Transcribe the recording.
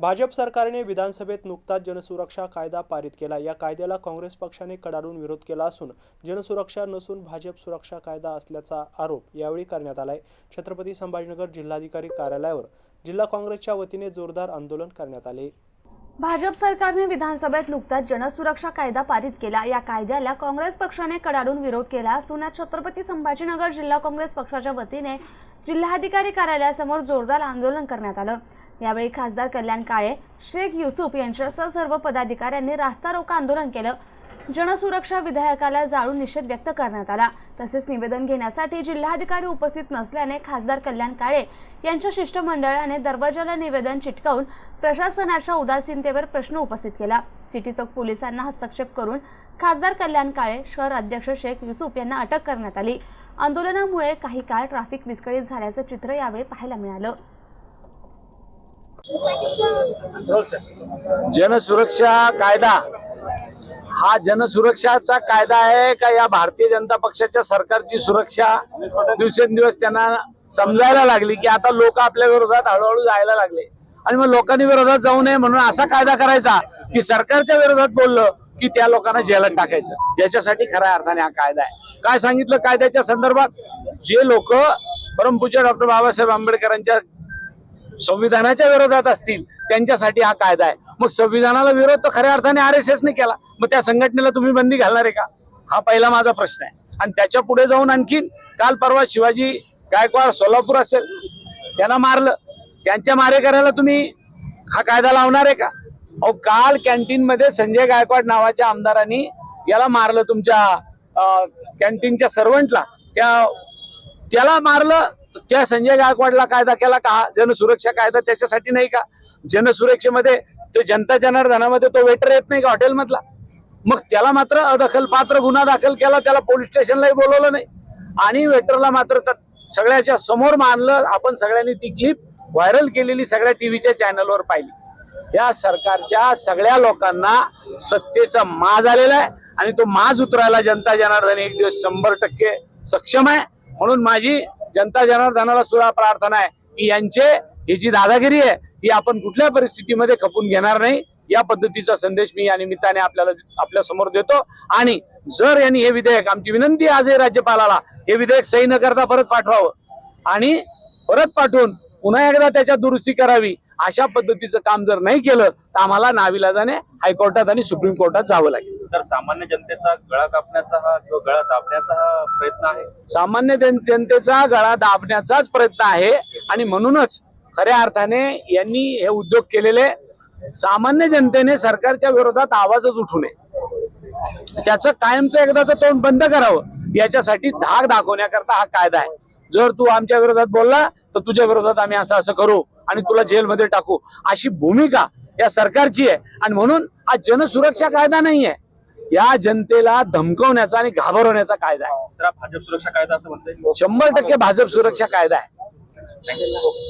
भाजप सरकारने विधानसभेत नुकताच जनसुरक्षा कायदा पारित केला. या कायद्याला काँग्रेस पक्षाने कडाडून विरोध केला असून जनसुरक्षा नसून भाजप सुरक्षा कायदा असल्याचा आरोप यावेळी करण्यात आलाय. छत्रपती संभाजीनगर जिल्हाधिकारी कार्यालयावर जिल्हा काँग्रेसच्या वतीने जोरदार आंदोलन करण्यात आले. भाजप सरकारने विधानसभेत नुकताच जनसुरक्षा कायदा पारित केला. या कायद्याला काँग्रेस पक्षाने कडाडून विरोध केला असून या छत्रपती संभाजीनगर जिल्हा काँग्रेस पक्षाच्या वतीने जिल्हाधिकारी कार्यालयासमोर जोरदार आंदोलन करण्यात आलं. यावेळी खासदार कल्याण काळे शेख युसुफ यांच्यासह सर्व पदाधिकाऱ्यांनी रास्ता रोका आंदोलन केलं. जनसुरक्षा विधेयकाला जाळून निषेध व्यक्त करण्यात आला. तसेच निवेदन घेण्यासाठी जिल्हाधिकारी उपस्थित नसल्याने खासदार कल्याण काळे यांच्या शिष्टमंडळाने दरवाजाला निवेदन चिटकावून प्रशासनाच्या उदासीनतेवर प्रश्न उपस्थित केला. सिटी चौक पोलिसांना हस्तक्षेप करून खासदार कल्याण काळे शहर अध्यक्ष शेख युसुफ यांना अटक करण्यात आली. आंदोलनामुळे काही काळ ट्रॅफिक विस्कळीत झाल्याचं चित्र यावेळी पाहायला मिळालं. जनसुरक्षा कायदा. हा जनसुरक्षाचा कायदा आहे का या भारतीय जनता पक्षाच्या सरकारची सुरक्षा दिवसेंदिवस त्यांना समजायला लागली की आता लोक आपल्या विरोधात हळूहळू जायला लागले? आणि मग लोकांनी विरोधात जाऊ नये म्हणून असा कायदा करायचा की सरकारच्या विरोधात बोललं की त्या लोकांना जेलात टाकायचं. याच्यासाठी खऱ्या अर्थाने हा कायदा आहे. काय सांगितलं कायद्याच्या संदर्भात? जे लोक परमपूज्य डॉक्टर बाबासाहेब आंबेडकरांच्या संविधानाच्या विरोधात असतील त्यांच्यासाठी हा कायदा आहे. मग संविधानाला विरोध तर खऱ्या अर्थाने आर एस एसने केला. मग त्या संघटनेला तुम्ही बंदी घालणार आहे का? हा पहिला माझा प्रश्न आहे. आणि त्याच्या पुढे जाऊन आणखीन काल परवा शिवाजी गायकवाड सोलापूर असेल त्यांना मारलं. त्यांच्या मारेकऱ्याला तुम्ही हा कायदा लावणार आहे का? अहो काल कॅन्टीनमध्ये संजय गायकवाड नावाच्या आमदारांनी याला मारलं तुमच्या कॅन्टीनच्या सर्वंटला. त्या त्याला मारलं. त्या संजय गायकवाडला कायदा केला का? हा जनसुरक्षा कायदा त्याच्यासाठी नाही का? जनसुरक्षेमध्ये तो जनता जनार्दनामध्ये तो वेटर येत नाही का हॉटेलमधला मग त्याला मात्र अदखल पात्र गुन्हा दाखल केला त्याला पोलीस स्टेशनलाही बोलवलं नाही. आणि वेटरला मात्र सगळ्याच्या समोर मानलं आपण सगळ्यांनी ती क्लिप व्हायरल केलेली सगळ्या टीव्हीच्या चॅनलवर पाहिली. या सरकारच्या सगळ्या लोकांना सत्तेचा माज आलेला आहे आणि तो माज उतरायला जनता जनार्दन एक दिवस शंभर टक्के सक्षम आहे. म्हणून माझी जनता जनार्दनाला सुद्धा प्रार्थना आहे की यांचे ही जी दादागिरी आहे ही आपण कुठल्या परिस्थितीमध्ये खपून घेणार नाही या पद्धतीचा संदेश मी या निमित्ताने आपल्याला आपल्यासमोर देतो. आणि जर यांनी हे विधेयक आमची विनंती आहे आजही राज्यपालाला हे विधेयक सही न करता परत पाठवावं. आणि परत पाठवून पुन्हा एकदा त्याच्यात दुरुस्ती करावी अशा पद्धतीचं काम जर नाही केलं तर आम्हाला नाविलाजाने हायकोर्टात आणि सुप्रीम कोर्टात जावं लागेल. सर सामान्य जनतेचा गळा कापण्याचा हा किंवा गळा दाबण्याचा हा प्रयत्न आहे? सामान्य जन- जनतेचा गळा दाबण्याचाच प्रयत्न आहे आणि म्हणूनच खऱ्या अर्थाने यांनी हे उद्योग केलेले सामान्य जनतेने सरकारच्या विरोधात आवाजच उठू नये. त्याचं कायमचं एकदाच तोंड बंद करावं याच्यासाठी धाक दाखवण्याकरता हा कायदा आहे. जर तू आमच्या विरोधात बोलला तर तुझ्या विरोधात आम्ही असं असं करू. आणि तुला जेलमध्ये टाकू. अशी भूमिका या सरकारची आहे. आणि म्हणून हा जनसुरक्षा कायदा नाहीये. या जनतेला धमकवण्याचा आणि घाबरवण्याचा कायदा आहे. भाजप सुरक्षा कायदा असं म्हणता येईल शंभर टक्के भाजप सुरक्षा कायदा आहे.